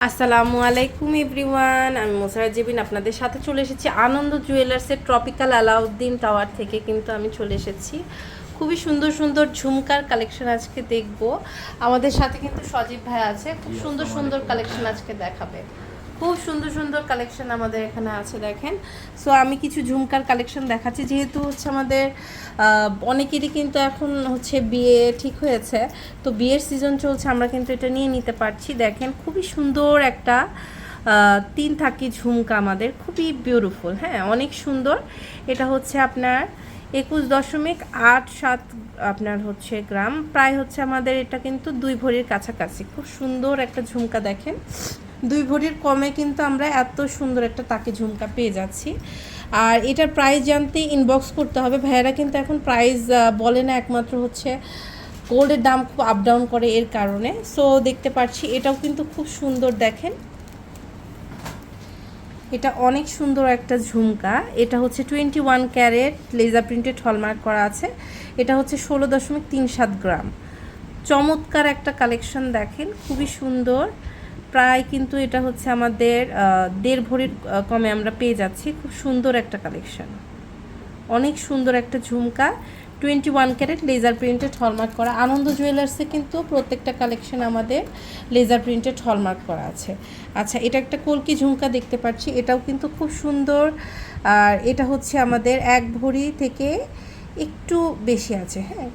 আসসালামু আলাইকুম এভরিওয়ান আমি মোসারা জেবিন আপনাদের সাথে চলে এসেছি আনন্দ জুয়েলার্সের ট্রপিক্যাল আলাউদ্দিন টাওয়ার থেকে কিন্তু আমি চলে এসেছি। খুবই সুন্দর সুন্দর ঝুমকার কালেকশন আজকে দেখব। আমাদের সাথে কিন্তু সজীব ভাই আছে খুব সুন্দর সুন্দর কালেকশন আজকে দেখাবে। খুব সুন্দর সুন্দর কালেকশন আমাদের এখানে আছে দেখেন। সো আমি কিছু ঝুমকার কালেকশন দেখাচ্ছি, যেহেতু হচ্ছে আমাদের অনেকেরই কিন্তু এখন হচ্ছে বিয়ে ঠিক হয়েছে। তো বিয়ের সিজন চলছে, আমরা কিন্তু এটা নিয়ে নিতে পারছি। দেখেন, খুবই সুন্দর একটা তিন থাকি ঝুমকা আমাদের, খুবই বিউটিফুল হ্যাঁ অনেক সুন্দর। এটা হচ্ছে আপনার একুশ দশমিক আট সাত আপনার হচ্ছে গ্রাম। প্রায় হচ্ছে আমাদের এটা কিন্তু দুই ভরির কাছাকাছি। খুব সুন্দর একটা ঝুমকা দেখেন। দুই ভরির কমে কিন্তু আমরা এত সুন্দর একটা তাকে ঝুমকা পেয়ে যাচ্ছি। আর এটার প্রাইস জানতে ইনবক্স করতে হবে। ভাইয়েরা কিন্তু এখন প্রাইস বলে না একমাত্র হচ্ছে গোল্ডের দাম খুব আপ ডাউন করে এর কারণে। সো দেখতে পাচ্ছি এটাও কিন্তু খুব সুন্দর দেখেন। এটা অনেক সুন্দর একটা ঝুমকা। এটা হচ্ছে twenty one carat laser printed hallmark করা আছে। এটা হচ্ছে ষোলো দশমিক তিন সাত গ্রাম। চমৎকার একটা কালেকশন দেখেন। খুবই সুন্দর। প্রায় কিন্তু এটা হচ্ছে আমাদের দেড় ভরির কমে আমরা পেয়ে যাচ্ছি। খুব সুন্দর একটা কালেকশন অনেক সুন্দর একটা ঝুমকা। Twenty one carat laser printed hallmark করা। আনন্দ জুয়েলার্সে কিন্তু প্রত্যেকটা কালেকশন আমাদের লেজার প্রিন্টেড হলমার্ক করা আছে। আচ্ছা এটা একটা কলকি ঝুমকা দেখতে পাচ্ছি। এটাও কিন্তু খুব সুন্দর। আর এটা হচ্ছে আমাদের এক ভরি থেকে একটু বেশি আছে হ্যাঁ?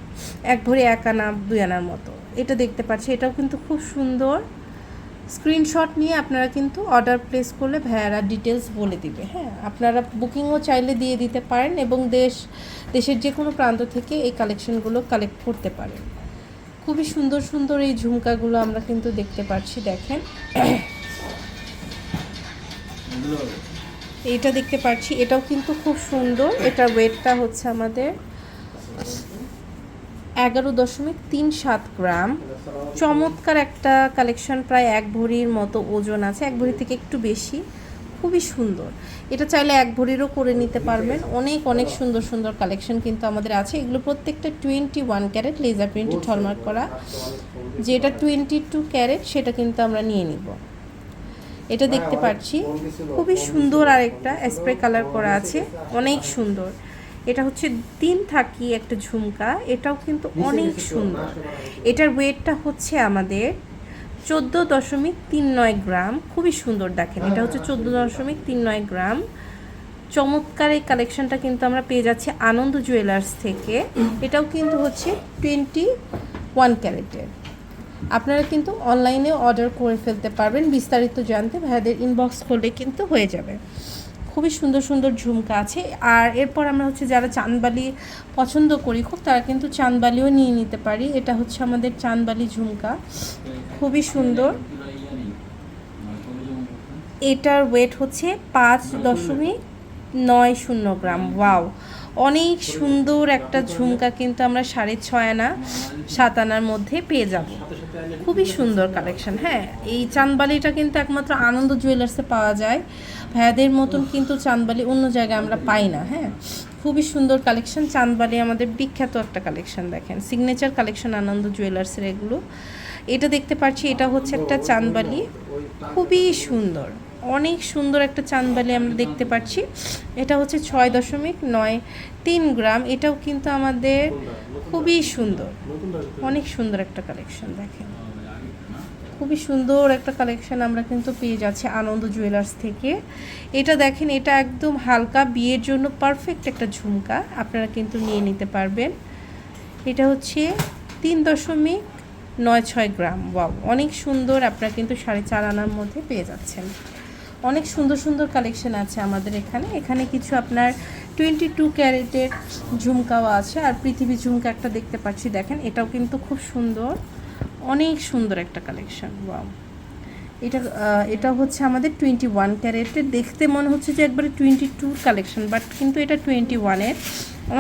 এক ভরি এক আনা, দুই আনার মতো। এটা দেখতে পাচ্ছি। এটাও কিন্তু খুব সুন্দর। স্ক্রিনশট নিয়ে আপনারা কিন্তু অর্ডার প্লেস করলে ভাইয়ারা ডিটেলস বলে দিবে হ্যাঁ? আপনারা বুকিংও চাইলে দিয়ে দিতে পারেন এবং দেশ, দেশের যে কোনো প্রান্ত থেকে এই কালেকশনগুলো কালেক্ট করতে পারেন। খুবই সুন্দর সুন্দর এই ঝুমকাগুলো আমরা কিন্তু দেখতে পাচ্ছি, দেখেন। এইটা দেখতে পাচ্ছি, এটাও কিন্তু খুব সুন্দর। এটার ওয়েটটা হচ্ছে আমাদের এগারো দশমিক তিন সাত গ্রাম। চমৎকার একটা কালেকশন প্রায় এক ভরির মতো ওজন আছে, এক ভরি থেকে একটু বেশি। খুবই সুন্দর। এটা চাইলে এক ভরিরও করে নিতে পারবেন। অনেক অনেক সুন্দর সুন্দর কালেকশন কিন্তু আমাদের আছে। এগুলো প্রত্যেকটা twenty one carat laser printed hallmark করা। যেটা টোয়েন্টি টু ক্যারেট সেটা কিন্তু আমরা নিয়ে নিব। এটা দেখতে পাচ্ছি। খুবই সুন্দর আর একটা স্প্রে কালার করা আছে। অনেক সুন্দর। এটা হচ্ছে তিন থাকি একটা ঝুমকা এটাও কিন্তু অনেক সুন্দর। এটার ওয়েটটা হচ্ছে আমাদের চোদ্দ দশমিক তিন নয় গ্রাম খুবই সুন্দর দেখেন। এটা হচ্ছে চোদ্দ দশমিক তিন নয় গ্রাম। চমৎকার এই কালেকশনটা কিন্তু আমরা পেয়ে যাচ্ছি আনন্দ জুয়েলার্স থেকে। এটাও কিন্তু হচ্ছে টোয়েন্টি ওয়ান ক্যারেটের। আপনারা কিন্তু অনলাইনে অর্ডার করে ফেলতে পারবেন বিস্তারিত জানতে ভাইয়াদের ইনবক্স করলে কিন্তু হয়ে যাবে। খুবই সুন্দর সুন্দর ঝুমকা আছে। আর এরপর আমরা হচ্ছে যারা চাঁদবালি পছন্দ করি, খুব তারা কিন্তু চাঁদবালিও নিয়ে নিতে পারি। এটা হচ্ছে আমাদের চাঁদবালি ঝুমকা। খুবই সুন্দর। এটার ওয়েট হচ্ছে পাঁচ দশমিক নয় শূন্য গ্রাম। ওয়াও অনেক সুন্দর একটা ঝুমকা কিন্তু আমরা সাড়ে ছয় আনা, সাত আনার মধ্যে পেয়ে যাব। খুবই সুন্দর কালেকশন হ্যাঁ। এই চাঁদবালিটা কিন্তু একমাত্র আনন্দ জুয়েলার্সে পাওয়া যায়। ভাইয়াদের মতন কিন্তু চাঁদবালি অন্য জায়গায় আমরা পাই না হ্যাঁ। খুবই সুন্দর কালেকশন চাঁদবালি আমাদের বিখ্যাত একটা কালেকশন দেখেন। সিগনেচার কালেকশন আনন্দ জুয়েলার্সের এগুলো। এটা দেখতে পাচ্ছি, এটা হচ্ছে একটা চাঁদবালি। খুবই সুন্দর। অনেক সুন্দর একটা চাঁদবালি আমরা দেখতে পাচ্ছি। এটা হচ্ছে ছয় দশমিক নয় তিন গ্রাম। এটাও কিন্তু আমাদের খুবই সুন্দর। অনেক সুন্দর একটা কালেকশন, দেখেন। খুবই সুন্দর একটা কালেকশন আমরা কিন্তু পেয়ে যাচ্ছি আনন্দ জুয়েলার্স থেকে। এটা দেখেন, এটা একদম হালকা বিয়ের জন্য পারফেক্ট একটা ঝুমকা। আপনারা কিন্তু নিয়ে নিতে পারবেন। এটা হচ্ছে তিন দশমিক নয় ছয় গ্রাম। ওয়াও, অনেক সুন্দর। আপনারা কিন্তু সাড়ে চার আনার মধ্যে পেয়ে যাচ্ছেন। অনেক সুন্দর সুন্দর কালেকশন আছে আমাদের এখানে। এখানে কিছু আপনার টোয়েন্টি টু ক্যারেটের ঝুমকাও আছে। আর পৃথিবী ঝুমকা একটা দেখতে পাচ্ছি, দেখেন, এটাও কিন্তু খুব সুন্দর। অনেক সুন্দর একটা কালেকশন ওয়াও এটা এটা হচ্ছে আমাদের টোয়েন্টি ওয়ান ক্যারেটের দেখতে মনে হচ্ছে যে একবারে টোয়েন্টি টুর কালেকশন বাট কিন্তু এটা টোয়েন্টি ওয়ানের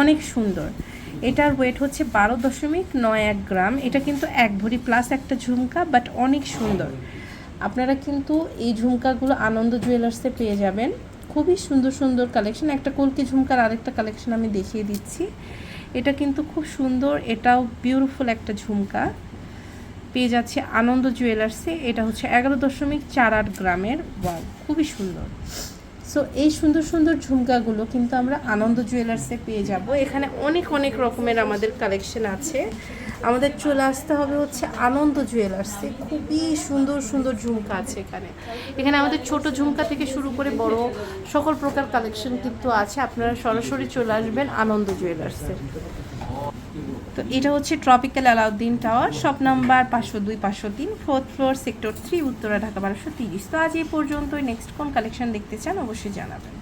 অনেক সুন্দর। এটার ওয়েট হচ্ছে বারো দশমিক নয় এক গ্রাম। এটা কিন্তু এক ভরি প্লাস একটা ঝুমকা বাট অনেক সুন্দর। আপনারা কিন্তু এই ঝুমকাগুলো আনন্দ জুয়েলার্সে পেয়ে যাবেন। খুবই সুন্দর সুন্দর কালেকশন একটা কলকি ঝুমকার আরেকটা কালেকশন আমি দেখিয়ে দিচ্ছি। এটা কিন্তু খুব সুন্দর, এটাও বিউটিফুল একটা ঝুমকা। পেয়ে যাচ্ছে আনন্দ জুয়েলার্সে এটা হচ্ছে এগারো দশমিক চার আট গ্রামের। ওয়াও খুবই সুন্দর। সো এই সুন্দর সুন্দর ঝুমকাগুলো কিন্তু আমরা আনন্দ জুয়েলার্সে পেয়ে যাব। এখানে অনেক অনেক রকমের আমাদের কালেকশন আছে। আমাদের চলে আসতে হবে হচ্ছে আনন্দ জুয়েলার্সে খুবই সুন্দর সুন্দর ঝুমকা আছে এখানে। এখানে আমাদের ছোট ঝুমকা থেকে শুরু করে বড় সকল প্রকার কালেকশন কিন্তু আছে। আপনারা সরাসরি চলে আসবেন আনন্দ জুয়েলার্সে তো এটা হচ্ছে tropical Alauddin tower shop number পাঁচশো দুই, পাঁচশো তিন fourth floor sector three Uttara, Dhaka, বারোশো তিরিশ। তো আজ এই পর্যন্তই। নেক্সট কোন কালেকশন দেখতে চান অবশ্যই জানাবেন।